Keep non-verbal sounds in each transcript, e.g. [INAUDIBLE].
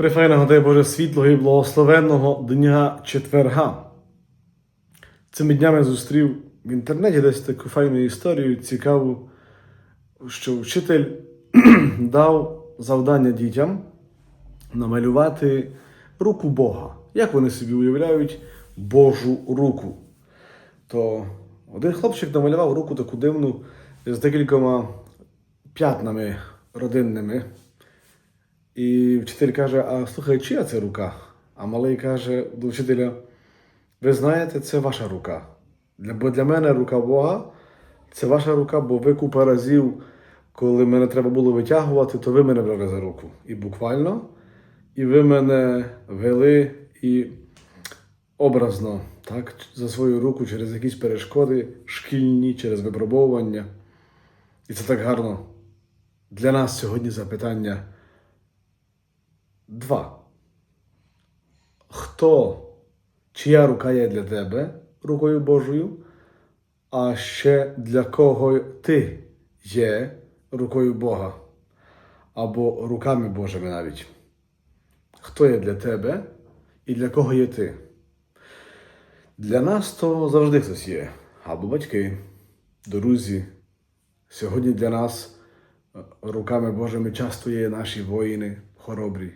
Прифайного дай Боже світлого і благословенного дня четверга. Цими днями зустрів в інтернеті десь таку файну історію, цікаву, що вчитель [CLEARS THROAT] дав завдання дітям намалювати руку Бога. Як вони собі уявляють Божу руку? То один хлопчик намалював руку таку дивну з декількома п'ятнами родинними. І вчитель каже: А слухай, чия це рука? А малий каже до вчителя: Ви знаєте, це ваша рука. Бо для мене рука Бога це ваша рука, бо ви купа разів, коли мене треба було витягувати, то ви мене брали за руку. І буквально, і ви мене вели і образно, так, за свою руку через якісь перешкоди, шкільні, через випробовування. І це так гарно. Для нас сьогодні запитання. Два. Хто, чия рука є для тебе рукою Божою, а ще для кого ти є рукою Бога або руками Божими навіть? Хто є для тебе і для кого є ти? Для нас то завжди хтось є. Або батьки, друзі. Сьогодні для нас руками Божими часто є наші воїни хоробрі.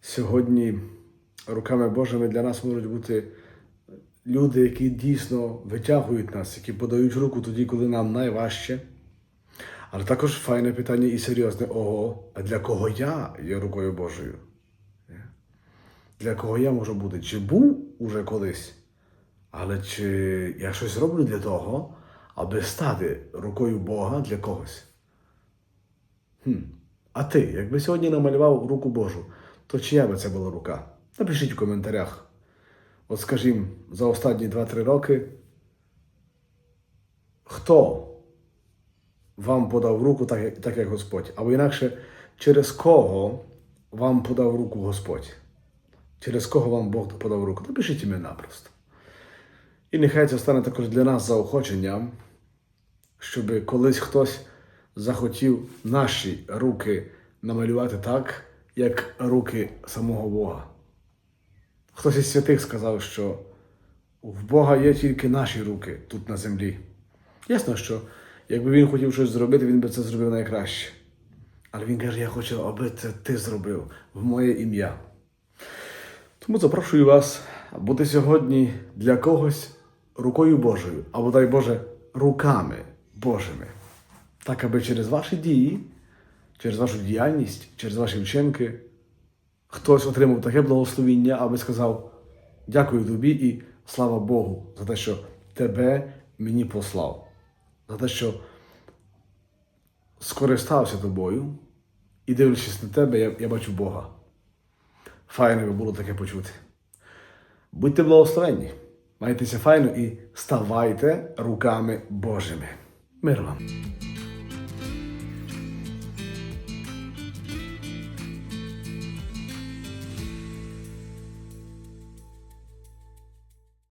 Сьогодні руками Божими для нас можуть бути люди, які дійсно витягують нас, які подають руку тоді, коли нам найважче. Але також файне питання і серйозне ого, а для кого я є рукою Божою? Для кого я можу бути? Чи був уже колись? Але чи я щось роблю для того, аби стати рукою Бога для когось? Хм. А ти, якби сьогодні намалював руку Божу, то чия би це була рука? Напишіть в коментарях. От скажімо, за останні 2-3 роки, хто вам подав руку, так, так як Господь? Або інакше, через кого вам подав руку Господь? Через кого вам Бог подав руку? Напишіть імена просто. І нехай це стане також для нас заохоченням, щоб колись хтось захотів наші руки намалювати так, як руки самого Бога. Хтось із святих сказав, що в Бога є тільки наші руки тут на землі. Ясно, що якби він хотів щось зробити, він би це зробив найкраще. Але він каже: Я хочу, аби це ти зробив в моє ім'я. Тому запрошую вас бути сьогодні для когось рукою Божою, або дай Боже, руками Божими. Так, аби через ваші дії, через вашу діяльність, через ваші вчинки хтось отримав таке благословіння, аби сказав дякую тобі і слава Богу за те, що тебе мені послав, за те, що скористався тобою і дивлячись на тебе, я, я бачу Бога. Файно би було таке почути. Будьте благословенні, майтеся файно і ставайте руками Божими. Мир вам!